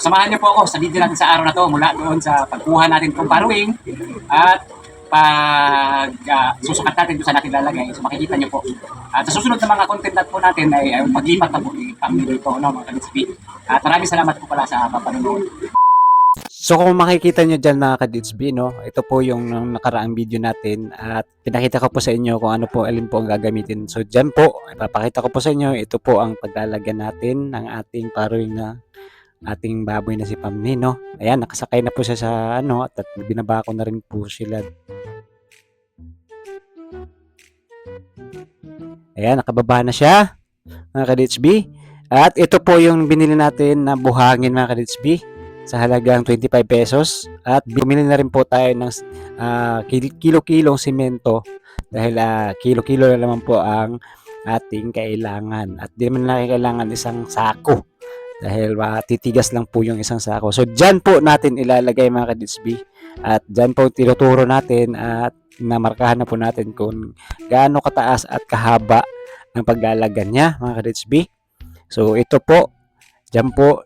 samahan niyo po ako sa video natin sa araw na to mula doon sa pagkuha natin itong paruwing at pag ah, susukat natin doon sa natin lalagay. So makikita niyo po. At sa susunod na mga content na po natin ay, ay paglipat na po ni kami dito, no, mga kalitspi. At maraming salamat po pala sa papanonood. So kung makikita nyo dyan mga ka-DHB, no, ito po yung nakaraang video natin at pinakita ko po sa inyo kung ano po, alin po ang gagamitin. So dyan po, ipapakita ko po sa inyo, ito po ang paglalagyan natin ng ating paruing na ating baboy na si Pamni, no. Ayan, nakasakay na po siya sa ano at, at binaba ko na rin po sila. Ayan, nakababa na siya mga ka-DHB. At ito po yung binili natin na buhangin mga ka-DHB sa halagang 25 pesos at bumili na rin po tayo ng kil- kilo-kilong simento dahil ah, kilo-kilo na naman po ang ating kailangan at di naman na kailangan isang sako dahil matitigas lang po yung isang sako. So dyan po natin ilalagay mga kaditsbi at dyan po tinuturo natin at namarkahan na po natin kung gaano kataas at kahaba ang paglalagyan niya mga kaditsbi. So ito po, dyan po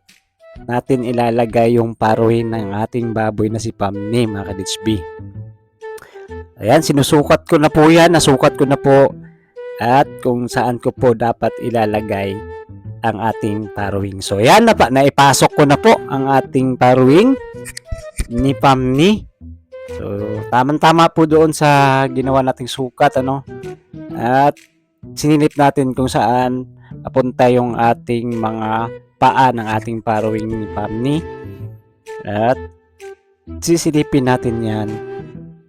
natin ilalagay yung paruhin ng ating baboy na si Pamni mga kaditsbi. Ayan, sinusukat ko na po yan, nasukat ko na po at kung saan ko po dapat ilalagay ang ating paruwing. So ayan na pa, naipasok ko na po ang ating paruwing ni Pamni. So tamang-tama po doon sa ginawa nating sukat ano. At sinilip natin kung saan papunta yung ating mga paa ng ating paruwing ni Pamni. At sisilipin natin yan.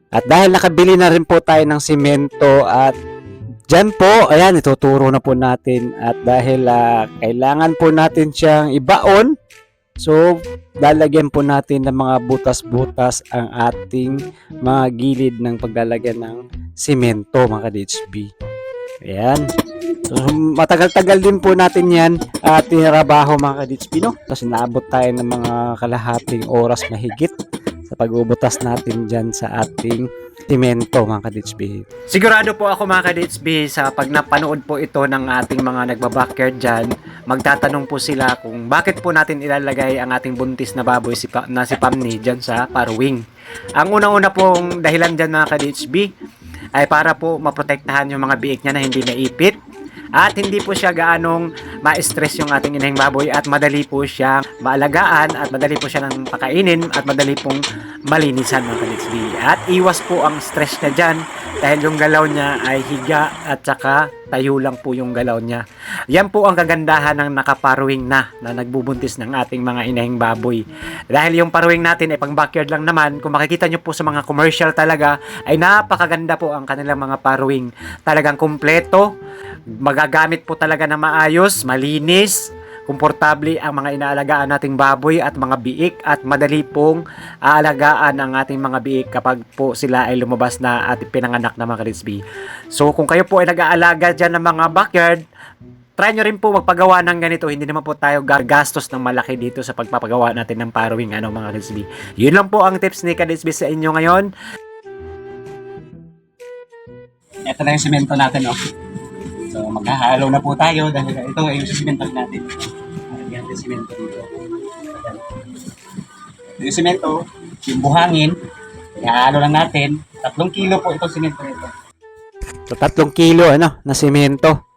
At dahil nakabili na rin po tayo ng simento at dyan po, ayan, ituturo na po natin. At dahil ah, kailangan po natin siyang ibaon, so lalagyan po natin ng mga butas-butas ang ating mga gilid ng paglalagyan ng simento mga ka-DHB. Ayan. So, matagal-tagal din po natin yan at tinrabaho mga ka-DHB, no? Tapos naabot tayo ng mga kalahating oras mahigit sa pag-ubutas natin dyan sa ating simento mga ka-DHB. Sigurado po ako mga ka-DHB sa pag napanood po ito ng ating mga nagbabakyard dyan, magtatanong po sila kung bakit po natin ilalagay ang ating buntis na baboy si pa- na si Pamni dyan sa paruwing. Ang unang-una pong dahilan dyan mga ka-DHB ay para po maprotektahan yung mga biik niya na hindi naipit at hindi po siya gaanong ma-stress yung ating inahing baboy at madali po siyang maalagaan at madali po siya nang pakainin at madali pong malinisan mga kalitsbi. At iwas po ang stress niya dyan dahil yung galaw niya ay higa at saka tayo lang po yung galaw niya. Yan po ang kagandahan ng nakaparuwing na na nagbubuntis ng ating mga inahing baboy. Dahil yung paruwing natin ay pang backyard lang naman, kung makikita nyo po sa mga commercial talaga, ay napakaganda po ang kanilang mga paruwing. Talagang kumpleto, magagamit po talaga na maayos, malinis, komportable ang mga inaalagaan nating baboy at mga biik at madali pong aalagaan ang ating mga biik kapag po sila ay lumabas na at pinanganak na mga karisbi. So kung kayo po ay nag-aalaga dyan ng mga backyard, try nyo rin po magpagawa ng ganito. Hindi naman po tayo gagastos ng malaki dito sa pagpapagawa natin ng paruwing ano mga karisbi. Yun lang po ang tips ni Kadisbi sa inyo ngayon. Ito na yung simento natin, no? So, maghahalo na po tayo dahil ito ay yung simento natin. Lagyan natin simento dito. Yung simento, yung buhangin, ihahalo lang natin. Tatlong kilo po itong simento nito. So, tatlong kilo ano, na simento.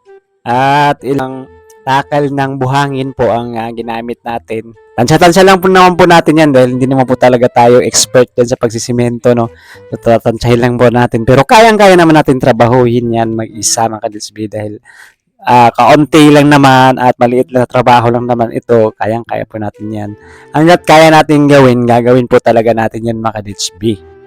At ilang takal ng buhangin po ang ah, ginamit natin. Tansya-tansya lang po naman po natin yan dahil hindi naman po talaga tayo expert dyan sa pagsisimento, no? So, lang po natin. Pero kayang-kaya naman natin trabahuhin yan mag-isa mga kadisbi dahil ah, kaunti lang naman at maliit na trabaho lang naman ito. Kayang-kaya po natin yan. Hanggat kaya natin gawin, gagawin po talaga natin yan mga kadisbi.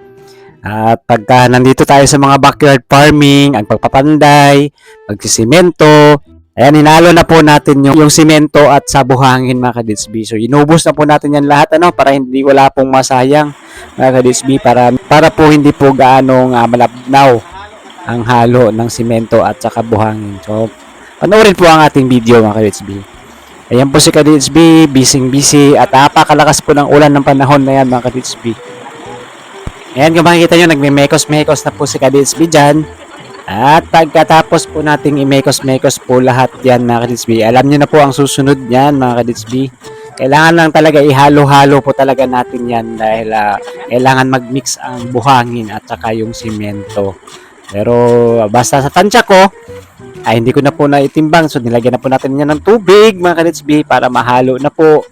At pagka nandito tayo sa mga backyard farming, ang pagpapanday, pagsisimento, ayan, hinalo na po natin yung, yung simento at sa buhangin mga kadisbi. So, inubos na po natin yan lahat, ano, para hindi wala pong masayang mga kadisbi, para, para po hindi po gaanong uh, malabnaw ang halo ng simento at saka buhangin. So, panoorin po ang ating video mga kadisbi. Ayan po si Kaditsby, busy-busy at napakalakas po ng ulan ng panahon na yan mga Kaditsby. Ayan, kung makikita nyo, nagme-mekos-mekos na po si Kaditsby dyan. At pagkatapos po nating i-mekos-mekos po lahat yan mga Kaditsby, alam nyo na po ang susunod yan mga Kaditsby. Kailangan lang talaga ihalo-halo po talaga natin yan dahil ah, kailangan mag-mix ang buhangin at saka yung simento. Pero basta sa tansya ko, ay hindi ko na po naitimbang. So nilagyan na po natin yan ng tubig mga kanitsbi para mahalo na po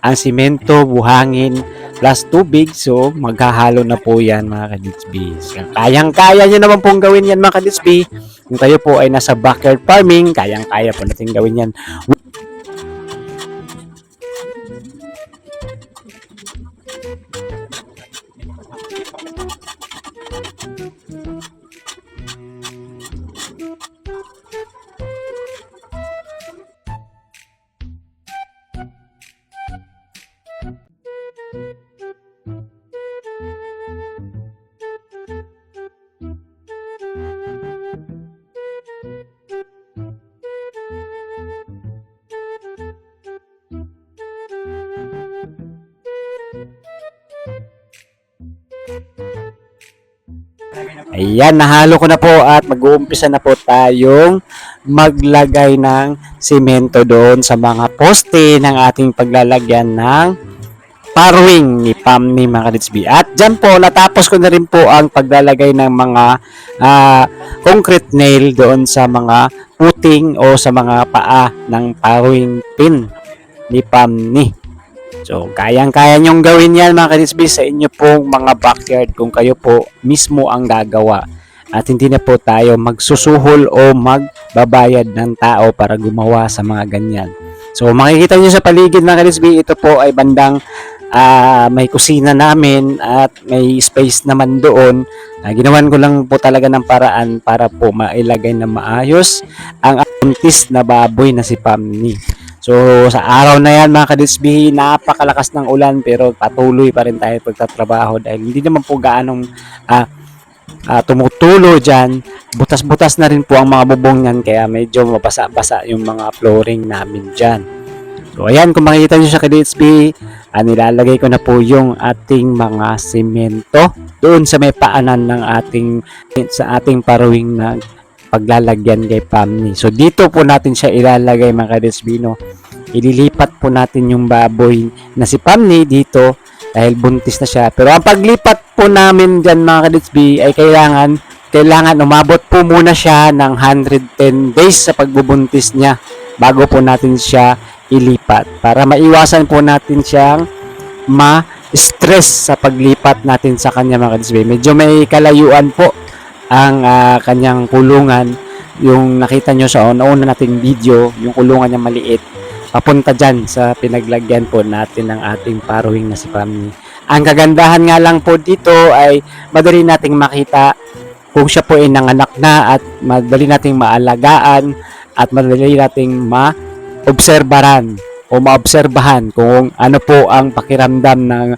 ang simento, buhangin, plus tubig. So maghahalo na po yan mga kanitsbi. So, kayang-kaya nyo naman pong gawin yan mga kanitsbi. Kung kayo po ay nasa backyard farming, kayang-kaya po natin gawin yan. Ayan, nahalo ko na po at mag-uumpisa na po tayong maglagay ng simento doon sa mga poste ng ating paglalagyan ng parwing ni Pam ni mga Kaditsby. At dyan po, natapos ko na rin po ang paglalagay ng mga ah, concrete nail doon sa mga puting o sa mga paa ng parwing pin ni Pam ni. So, kayang-kaya nyong gawin yan mga kanisbi sa inyo pong mga backyard kung kayo po mismo ang gagawa. At hindi na po tayo magsusuhol o magbabayad ng tao para gumawa sa mga ganyan. So, makikita nyo sa paligid mga kanisbi, ito po ay bandang ah, may kusina namin at may space naman doon. Ah, ginawan ko lang po talaga ng paraan para po mailagay na maayos ang buntis na baboy na si Pamni. So, sa araw na yan mga kadisbi, napakalakas ng ulan pero patuloy pa rin tayo pagtatrabaho dahil hindi naman po gaanong ah, ah, tumutulo dyan. Butas-butas na rin po ang mga bubong yan kaya medyo mabasa-basa yung mga flooring namin dyan. So, ayan, kung makikita nyo sa KDHB, ah, nilalagay ko na po yung ating mga semento doon sa may paanan ng ating sa ating paruwing na paglalagyan kay Pamni. So dito po natin siya ilalagay mga kadesbino. Ililipat po natin yung baboy na si Pamni dito dahil buntis na siya. Pero ang paglipat po namin dyan mga kadesbi ay kailangan kailangan umabot po muna siya ng 110 days sa pagbubuntis niya bago po natin siya ilipat para maiwasan po natin siyang ma-stress sa paglipat natin sa kanya mga kadesbi. Medyo may kalayuan po ang ah, kanyang kulungan. Yung nakita nyo sa una-una nating video yung kulungan niya maliit. Papunta dyan sa pinaglagyan po natin ng ating paruwing na si Pamni. Ang kagandahan nga lang po dito ay madali nating makita kung siya po ay nanganak na at madali nating maalagaan at madali nating maobserbaran o maobserbahan kung ano po ang pakiramdam ng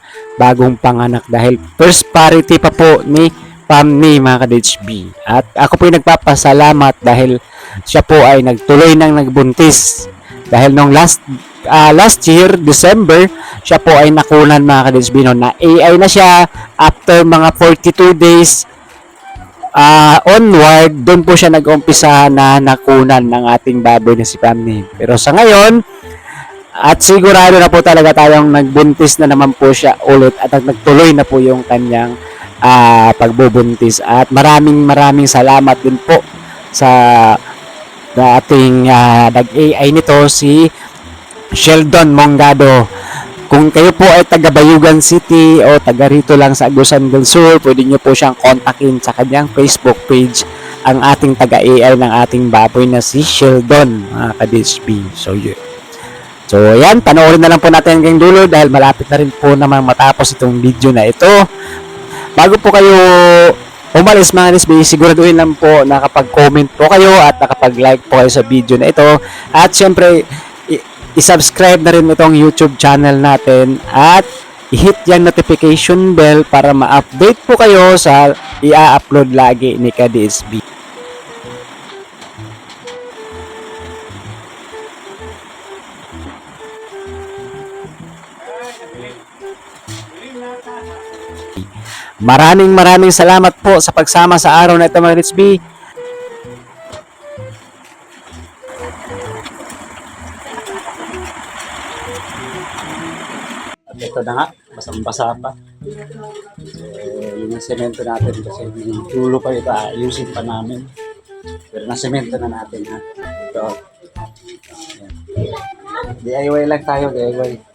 bagong panganak. Dahil first priority pa po ni Pamni mga ka-DHB. At ako po ay nagpapasalamat dahil siya po ay nagtuloy ng nagbuntis. Dahil nung last ah, last year, December, siya po ay nakunan mga ka-DHB no, na AI na siya after mga 42 days ah, onward, doon po siya nag-umpisa na nakunan ng ating baboy na si Pamni. Pero sa ngayon, at sigurado na po talaga tayong nagbuntis na naman po siya ulit at nagtuloy na po yung kanyang ah, pagbubuntis at maraming maraming salamat din po sa ating ah, nag-AI nito si Sheldon Mongado. Kung kayo po ay taga Bayugan City o taga rito lang sa Agusan del Sur, pwede nyo po siyang kontakin sa kanyang Facebook page ang ating taga-AI ng ating baboy na si Sheldon, mga ka-DSP. So, yun. So, yan, panoorin na lang po natin hanggang dulo dahil malapit na rin po naman matapos itong video na ito. Bago po kayo umalis mga NSB, siguraduhin lang po nakapag-comment po kayo at nakapag-like po kayo sa video na ito. At syempre, i-subscribe na rin itong YouTube channel natin at i-hit yung notification bell para ma-update po kayo sa i-upload lagi ni KDSB. Maraming maraming salamat po sa pagsama sa araw na ito mga NSB. At ito na nga, basang-basa pa. Eh, yung semento natin kasi yung dulo pa ito, ayusin pa namin. Pero na semento na natin ha. Ito. Ayan. DIY lang tayo, DIY.